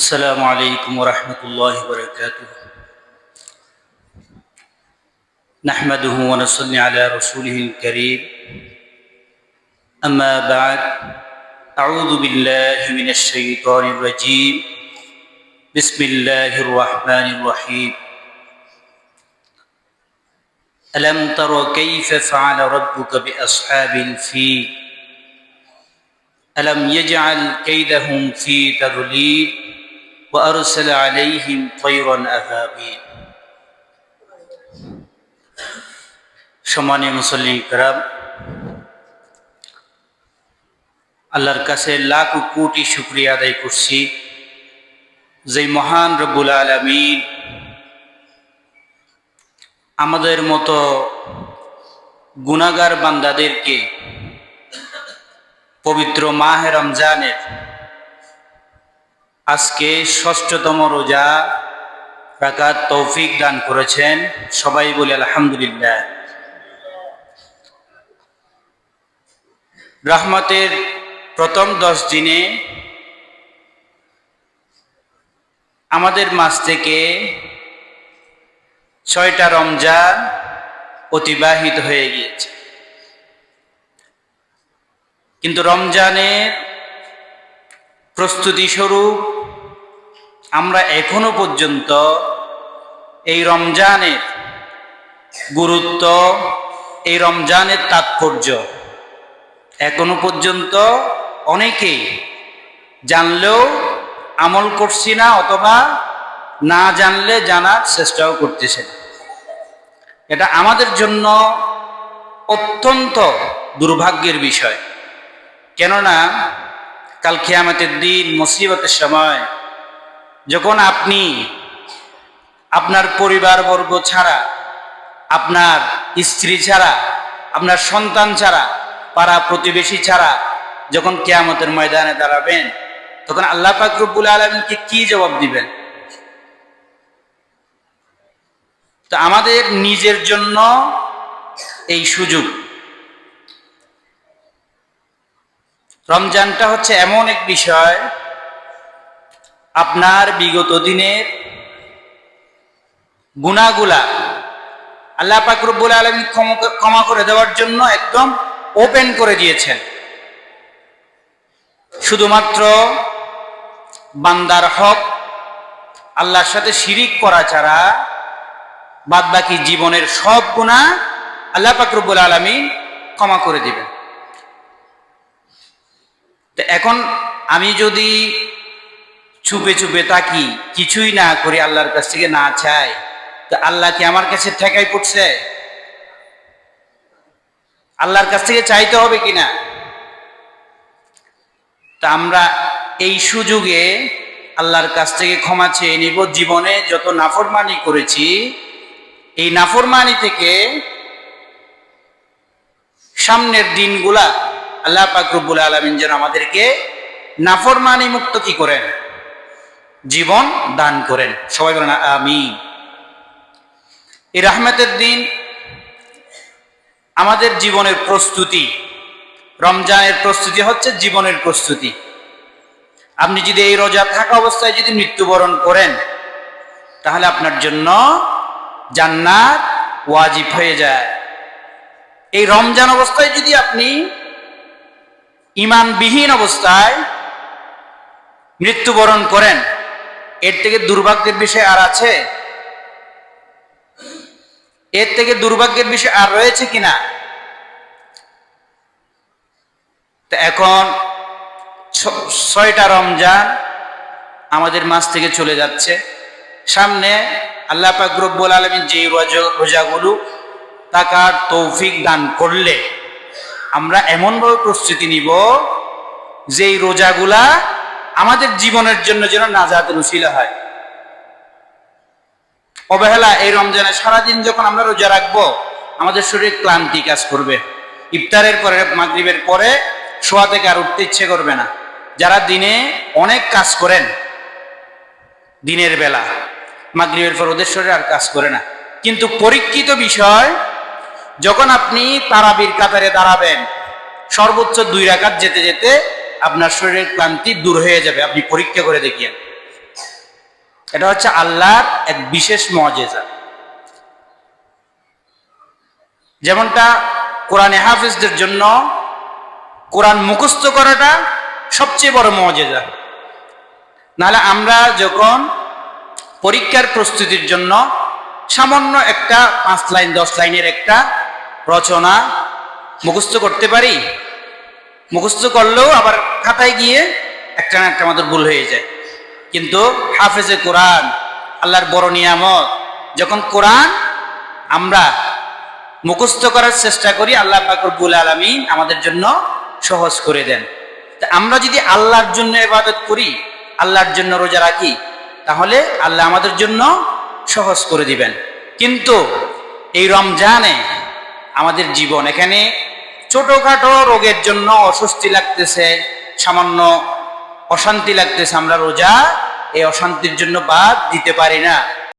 السلام عليكم ورحمة الله وبركاته. نحمده ونصلي على رسوله الكريم. أما بعد أعوذ بالله من الشيطان الرجيم. بسم الله الرحمن الرحيم. ألم تر كيف فعل ربك بأصحاب الفيل؟ ألم يجعل كيدهم في تضليل؟ وأرسل عليهم طيرا أبابيل সম্মানীয় মুসল্লি করাম আল্লাহর কাছে লাখ কোটি শুক্রিয়া আদায় করছি যে মহান রব্বুল আলমিন আমাদের মতো গুণাগার বান্দাদেরকে পবিত্র মাহে রমজানের আজকে ষষ্ঠতম রোজা। রাকাত তৌফিক দান করেছেন। সবাই বলে আলহামদুলিল্লাহ। রহমতের প্রথম দশ দিনে আমাদের মাস থেকে ছয়টা রমজান অতিবাহিত হয়ে গিয়েছে। কিন্তু রমজানের প্রস্তুতি স্বরূপ আমরা এখনও পর্যন্ত এই রমজানের গুরুত্ব, এই রমজানের তাৎপর্য এখনও পর্যন্ত অনেকেই জানলেও আমল করছি না অথবা না জানলে জানার চেষ্টাও করতেছে এটা আমাদের জন্য অত্যন্ত দুর্ভাগ্যের বিষয়। কেননা কাল খেয়ামতের দিন মুসিবতের সময় যখন আপনি আপনার পরিবারবর্গ ছাড়া, আপনার স্ত্রী ছাড়া, আপনার সন্তান ছাড়া, পাড়া প্রতিবেশী ছাড়া যখন কেয়ামতের ময়দানে দাঁড়াবেন, তখন আল্লাহ পাক রব্বুল আলমীকে কি জবাব দিবেন? তো আমাদের নিজের জন্য এই সুযোগ। রমজানটা হচ্ছে এমন এক বিষয় আপনার বিগত দিনের গুণাগুলা আল্লাহ পাকরবুল আলমী ক্ষমা করে দেওয়ার জন্য একদম ওপেন করে দিয়েছেন। শুধুমাত্র বান্দার হক, আল্লাহর সাথে শিরিক করা ছাড়া বাদ বাকি জীবনের সব গুণা আল্লাহ পাকরবুল আলমী ক্ষমা করে দিবেন। এখন আমি যদি চুপে চুপে তাকি, কিছুই না করি আল্লাহর কাছ থেকে না চাই তো আল্লাহ কি আমার কাছে ঠেকাই পড়ছে? আল্লাহর কাছ থেকে চাইতে হবে কিনা তা আমরা এই সুযোগে আল্লাহর কাছ থেকে ক্ষমা চেয়ে নিব। জীবনে যত নাফরমানি করেছি, এই নাফরমানি থেকে সামনের দিনগুলা আল্লাহ পাকরবুল আলমিন যেন আমাদেরকে নাফরমানি মুক্ত কি করেন? জীবন দান করেন। সবাই বলেন আমি এই রহমতের দিন আমাদের জীবনের প্রস্তুতি, রমজানের প্রস্তুতি হচ্ছে জীবনের প্রস্তুতি। আপনি যদি এই রোজা থাকা অবস্থায় যদি মৃত্যুবরণ করেন, তাহলে আপনার জন্য জান্নাত ওয়াজিব হয়ে যায়। এই রমজান অবস্থায় যদি আপনি ইমানবিহীন অবস্থায় মৃত্যুবরণ করেন এর থেকে দুর্ভাগ্যের বিষয় আর আছে? এর থেকে দুর্ভাগ্যের বিষয় আর রয়েছে কিনা? এখন ছয়টা রমজান আমাদের মাস থেকে চলে যাচ্ছে। সামনে আল্লাহ পাক রব্বুল আলমীর যে রোজাগুলো তাকার তৌফিক দান করলে আমরা এমনভাবে প্রস্তুতি নিব যে এই রোজাগুলা আমাদের জীবনের জন্য যেন নাজাতের উশিলা হয়। অবহেলা এই রমজানে সারাদিন যখন আমরা রোজা রাখব, আমাদের শরীর ক্লান্তি কাজ করবে। ইফতারের পরে, মাগরিবের পরে শোয়া থেকে আর উঠতে ইচ্ছে করবে না। যারা দিনে অনেক কাজ করেন, দিনের বেলা, মাগরিবের পর ওদের শরীর আর কাজ করে না। কিন্তু পরীক্ষিত বিষয়, যখন আপনি তারাবির কাতারে দাঁড়াবেন, সর্বোচ্চ দুই রাকাত যেতে যেতে আপনার শরীরের ক্লান্তি দূর হয়ে যাবে, আপনি পরীক্ষা করে দেখিয়েন। এটা হচ্ছে আল্লাহর এক বিশেষ মজেজা। যেমনটা কোরআনে হাফিজদের জন্য কোরআন মুখস্থ করাটা সবচেয়ে বড় মজেজা। নাহলে আমরা যখন পরীক্ষার প্রস্তুতির জন্য সামান্য একটা পাঁচ লাইন, দশ লাইনের একটা রচনা মুখস্থ করতে পারি মুখস্থ করলেও আবার খাতায় গিয়ে একটা না একটা আমাদের ভুল হয়ে যায়। কিন্তু হাফেজে কোরআন, আল্লাহর বড় নিয়ামত, যখন কোরআন আমরা মুখস্থ করার চেষ্টা করি, আল্লাহ পাকরবুল আলমিন আমাদের জন্য সহজ করে দেন। তা আমরা যদি আল্লাহর জন্য ইবাদত করি, আল্লাহর জন্য রোজা রাখি, তাহলে আল্লাহ আমাদের জন্য সহজ করে দিবেন। কিন্তু এই রমজানে আমাদের জীবন এখানে ছোটখাটো রোগের জন্য অস্বস্তি লাগতেছে, সামান্য অশান্তি লাগতেছে, আমরা রোজা এই অশান্তির জন্য বাদ দিতে পারি না।